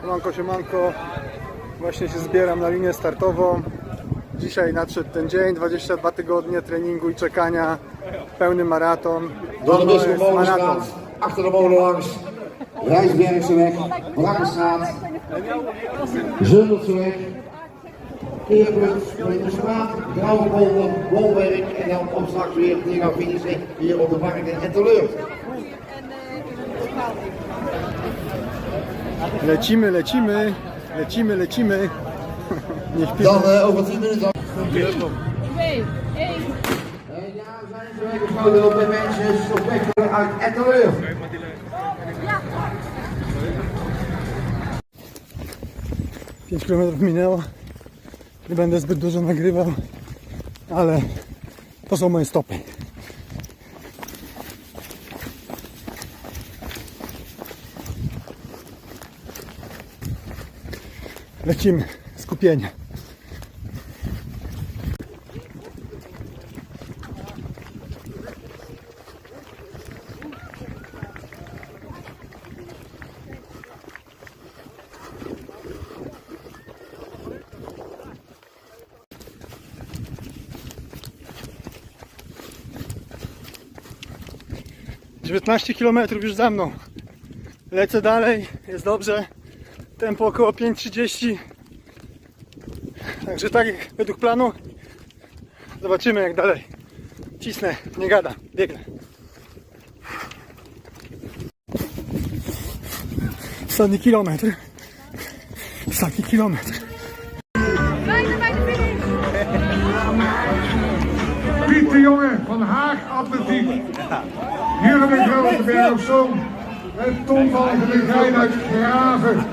Siemanko, siemanko. Właśnie się zbieram na linię startową. Dzisiaj nadszedł ten dzień, 22 tygodnie treningu i czekania. Pełny maraton. Door de. Molenstraat, achter de molen langs, Rijsbergseweg, Brakkenstraat, Zundeltseweg, Keerpunt, Straat, Grauwepolder, Wolwerk en dan om straks weer te gaan finishen hier op de Markt en Teleur. Lecimy, lecimy, lecimy, lecimy. Nie śpimy. Dan over 10 minuten. Twee, één. En ja, zijn ze geschoten op de mensen, Sopek uit Etteleur. 5 km minęło. Nie będę zbyt dużo nagrywał, ale to są moje stopy. Lecimy, skupienie. Dziewiętnaście km już za mną. Lecę dalej, jest dobrze. Tempo około 5.30. Także tak według planu. Zobaczymy jak dalej. Cisnę, nie gada, biegnę. Ostatni kilometr. Ostatni kilometr. De. Piet de Jonge van Haag Atletiek. Hier heb ik grote berg op van de Gein uit Graven.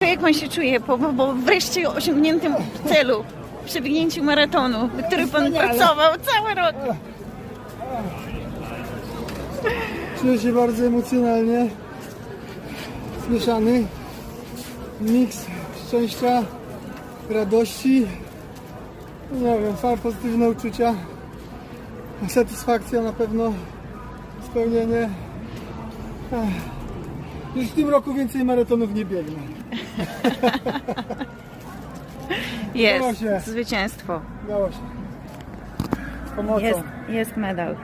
Jak pan się czuje po, po, po wreszcie osiągniętym celu, przebiegnięciu maratonu, który pan pracował cały rok? Czuję się bardzo emocjonalnie. Zmieszany. Miks szczęścia, radości. Nie wiem, same pozytywne uczucia. Satysfakcja na pewno. Spełnienie. Ech. Już w tym roku więcej maratonów nie biegnę. Jest, się. zwycięstwo. Udało się. Z pomocą. Jest, jest medal.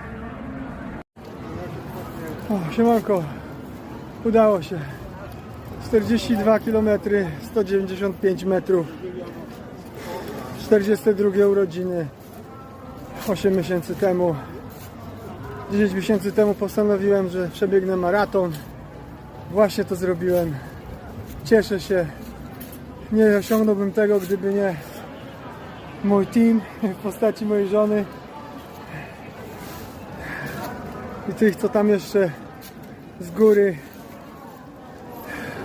O, siemanko. Udało się. 42 km, 195 metrów. 42 urodziny. 8 miesięcy temu. 10 miesięcy temu postanowiłem, że przebiegnę maraton. Właśnie to zrobiłem. Cieszę się. Nie osiągnąłbym tego, gdyby nie mój team w postaci mojej żony i tych, co tam jeszcze z góry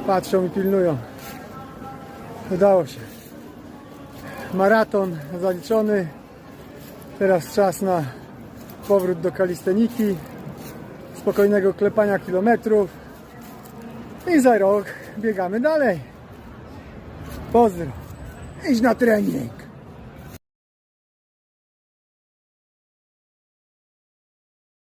patrzą i pilnują. Udało się. Maraton zaliczony. Teraz czas na powrót do kalisteniki, spokojnego klepania kilometrów i za rok biegamy dalej. Pozdro. Idź na trening.